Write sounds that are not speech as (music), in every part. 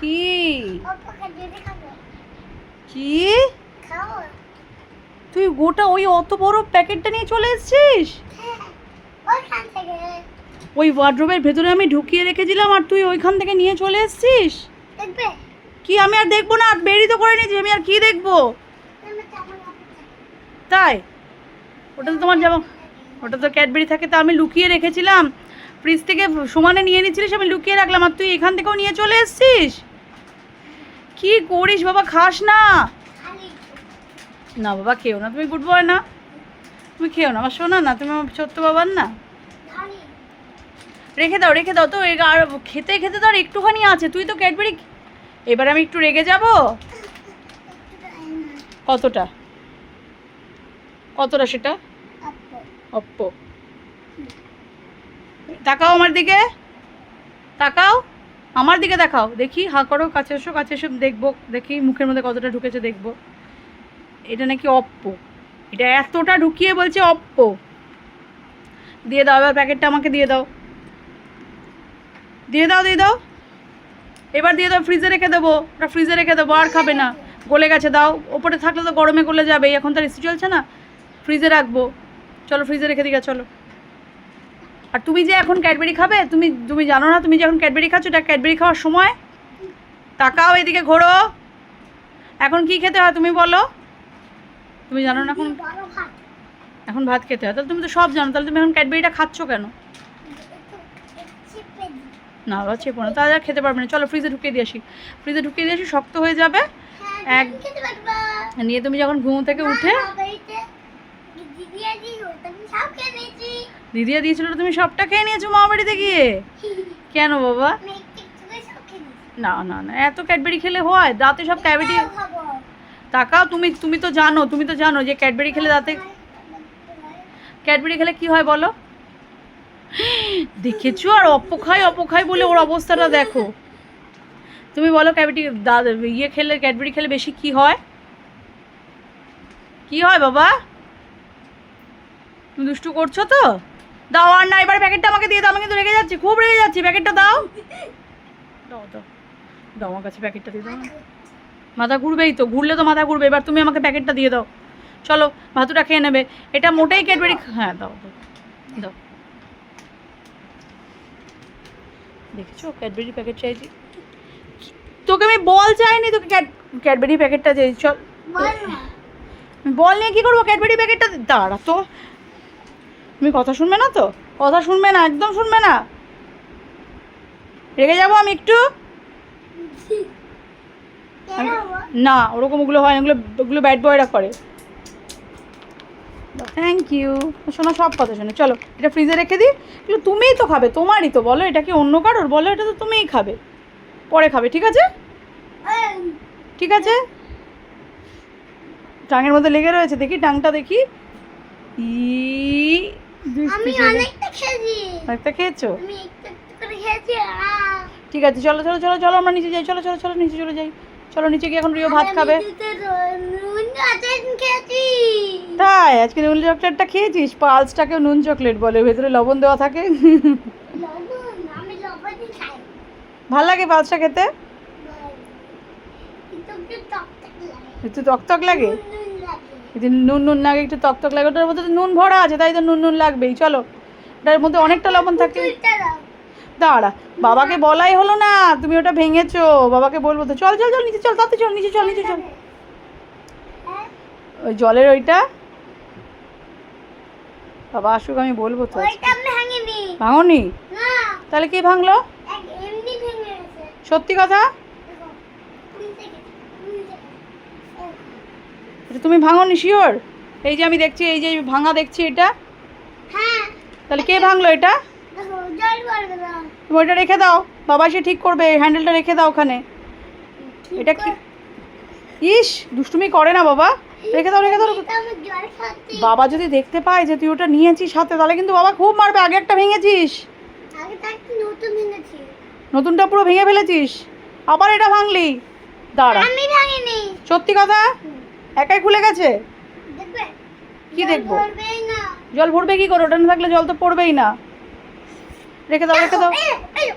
কি? কি? তুই গোটা ওই অত বড় প্যাকেটটা নিয়ে চলে এসেছিস? (laughs) ওই ওয়ার্ড্রোবের ভেতরে আমি ঢুকিয়ে রেখেছিলাম আর তুই ওইখান থেকে নিয়ে চলে এসেছিস? কি আমি আর দেখব না? বেরি তো করে নিয়েছি আমি আর কি দেখব? তাই? ওটা তো তোমার জামা ওটা তো ক্যাডবেরি থাকে তো আমি লুকিয়ে রেখেছিলাম। ফ্রিজ থেকে সমানে নিয়ে নিচ্ছিলিস আমি লুকিয়ে রাখলাম আর তুই এখান থেকেও নিয়ে চলে এসেছিস? কি করিস বাবা খাস না। না বাবা খেও না তুমি গুড বয় না। তুমি খেও না আমার শোনা না তুমি আমার ছোট্ট বাবার না। রেখে দাও রেখে দাও তো আর খেতে খেতে তো আর একটুখানি আছে তুই তো ক্যাডবেরি এবার আমি একটু রেগে যাব? কতটা? কতটা সেটা? অপ্পো তাকাও আমার দিকে। তাকাও। আমার দিকে দেখাও। দেখি, হা করো, কাছে এসো কাছে এসো দেখব। দেখি মুখের মধ্যে কতটা ঢুকেছে দেখব। এটা নাকি অপ্পো। এটা এতটা ঢুকিয়ে বলছে অপ্পো। দিয়ে দাও, এবার প্যাকেটটা আমাকে দিয়ে দাও। দিয়ে দাও দিয়ে দাও। এবার দিয়ে দাও, ফ্রিজে রেখে দেবো। ওটা ফ্রিজে রেখে দেবো, আর খাবে না। গলে গেছে, দাও। ওপরে থাকলে তো গরমে গলে যাবে এখন তো এসি চলছে না। ফ্রিজে রাখব। চলো, ফ্রিজে রেখে দিকে চলো। আর তুমি যে এখন ক্যাডবেরি খাবে তুমি তুমি জানো না তুমি যে এখন ক্যাডবেরি খাচ্ছ এটা ক্যাডবেরি খাওয়ার সময়? তাকাও এদিকে ঘোরো। এখন কি খেতে হয় তুমি বলো? তুমি জানো না এখন? এখন ভাত খেতে হয়। তাহলে তুমি তো সব জানো তাহলে তুমি এখন ক্যাডবেরিটা খাচ্ছ কেন? না বাবা চেপো না তাহলে খেতে পারবে না। চলো ফ্রিজে ঢুকিয়ে দিয়ে আসি। ফ্রিজে ঢুকিয়ে দিয়ে আসি শক্ত হয়ে যাবে। হ্যাঁ এক- নিয়ে তুমি যখন ঘুম থেকে উঠে দিদিয়া দিয়েছিল তুমি সবটা খেয়ে নিয়েছো মা বাড়িতে গিয়ে? কেন বাবা? না না না এত ক্যাডবেরি খেলে হয় দাঁতে সব খাব। তাকাও তুমি তুমি তো জানো তুমি তো জানো যে ক্যাডবেরি খেলে দাঁতে ক্যাডবেরি খেলে কি হয় বলো? দেখেছ আর অপখাই অপখাই বলে ওর অবস্থাটা দেখো। তুমি বলো ক্যাভিটি ইয়ে খেলে ক্যাডবেরি খেলে বেশি কি হয়? কি হয় বাবা? তুমি দুষ্টু করছ তো? দাও আর না এবার প্যাকেটটা আমাকে দিয়ে দাও আমি কিন্তু রেগে যাচ্ছি খুব রেগে যাচ্ছি প্যাকেটটা দাও। দাও দাও দাও আমার কাছে প্যাকেটটা দিয়ে দাও মাথা ঘুরবেই তো ঘুরলে তো মাথা ঘুরবে এবার তুমি আমাকে প্যাকেটটা দিয়ে দাও। চলো ভাতুটা খেয়ে নেবে। এটা মোটেই ক্যাডবেরি হ্যাঁ দাও দাও দাও। দেখেছ ক্যাডবেরি প্যাকেট চাইছি। তোকে আমি বল চাইনি তোকে ক্যাডবেরি প্যাকেটটা চাইছি চল। বল বল নিয়ে কী করব ক্যাডবেরি প্যাকেটটা দাঁড়া তো। তুমি কথা শুনবে না তো? কথা শুনবে না একদম শুনবে না। রেগে যাব আমি একটু? না ওরকম ওগুলো হয় না ওগুলো ওগুলো ব্যাড বয়রা করে। থ্যাংক ইউ শোনো সব কথা শোনো চলো এটা ফ্রিজে রেখে দিই। এগুলো তুমিই তো খাবে তোমারই তো বলো এটা কি অন্য কারোর? বলো এটা তো তুমিই খাবে। পরে খাবে ঠিক আছে? ঠিক আছে? টাঙের মধ্যে লেগে রয়েছে দেখি টাংটা দেখি। ই আমি অনেকটা খেয়েছি। একটা খেয়েছো? আমি একটু একটু করে খেয়েছি ঠিক আছে চলো চলো চলো চলো আমরা নিচে যাই চলো চলো চলো নিচে চলে যাই। চলো নিচে গিয়ে এখন রিও ভাত খাবে। তাই আজকে নুন চকলেটটা খেয়েছিস? পালসটাকে নুন চকলেট বলে ভেতরে লবণ দেওয়া থাকে। ভালো লাগে পালসটা খেতে? একটু টক টক লাগে? লাগে নুন নুন লাগে একটু টকটক লাগে ওটার মধ্যে তো নুন ভরা আছে তাই তো নুন নুন লাগবেই চলো। ওটার মধ্যে অনেকটা লবণ থাকে। দাঁড়া বাবাকে বলাই হলো না তুমি ওটা ভেঙেছো বাবাকে বলব তো চল চল চল নিচে চল তাতে চল নিচে চল নিচে চল? ওই জলের ওইটা। বাবা আসুক আমি বলব তো। ভাঙিনি। তাহলে কে ভাঙলো? এমনি ভেঙে গেছে। সত্যি কথা দেখো খুলতে গেছে খুলতে গেছে। ও, এটা তুমি ভাঙনি শিওর এই যে আমি দেখছি এই যে ভাঙা দেখছি এটা। হ্যাঁ। তাহলে কে ভাঙলো এটা? তুমি ওইটা রেখে দাও। বাবা সে ঠিক করবে হ্যান্ডেলটা রেখে দাও ওখানে। এটা কি? ইস দুষ্টুমি করে না বাবা। রেখে দাও রেখে দাও। বাবা যদি দেখতে পায় যে তুই ওটা নিয়েছিস হাতে তাহলে কিন্তু বাবা খুব মারবে। আগে একটা ভেঙেছিস। নতুনটা পুরো ভেঙে ফেলেছিস। আবার এটা ভাঙলি। দাঁড়া। সত্যি কথা? একাই খুলে গেছে? কি দেখব? জল ভরবে কি করে? ওটা না থাকলে জল তো পড়বেই না। রেখে দাও রেখে দাও।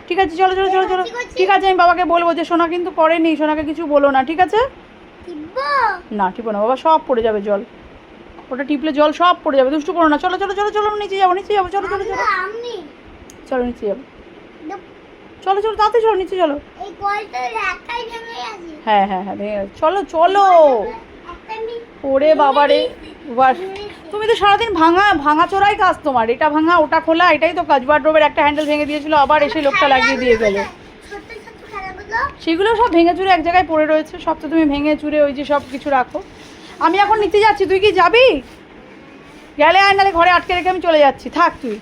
ঠিক আছে চলো চলো চলো চলো। ঠিক আছে। আমি বাবাকে বলব যে সোনা কিন্তু পড়েনি সোনাকে কিছু বলো না ঠিক আছে? না টিপো না বাবা সব পড়ে যাবে জল। ওটা টিপলে জল সব পড়ে যাবে দুষ্টু করো না। চলো চলো চলো চলো নিচে যাব নিচে যাব চলো চলো চলো। চলো নিচে যাব চলো চলো তাড়াতাড়ি চলো নিচে চলো। হ্যাঁ হ্যাঁ হ্যাঁ চলো চলো। ওরে বাবারে তুমি তো সারাদিন ভাঙা ভাঙা চোরাই কাজ তোমার। এটা ভাঙা, ওটা খোলা, এটাই তো কাজ। ওয়ার্ড্রোবের একটা হ্যান্ডেল ভেঙে দিয়েছিল, আবার এসে লোকটা লাগিয়ে দিয়ে গেল। সেগুলো সব ভেঙে চুরে এক জায়গায় পড়ে রয়েছে, সব তো তুমি ভেঙে চুরে ওই যে সব কিছু রাখো। আমি এখন নিতে যাচ্ছি, তুই কি যাবি? গেলে আয়, নাহলে ঘরে আটকে রেখে আমি চলে যাচ্ছি। থাক তুই।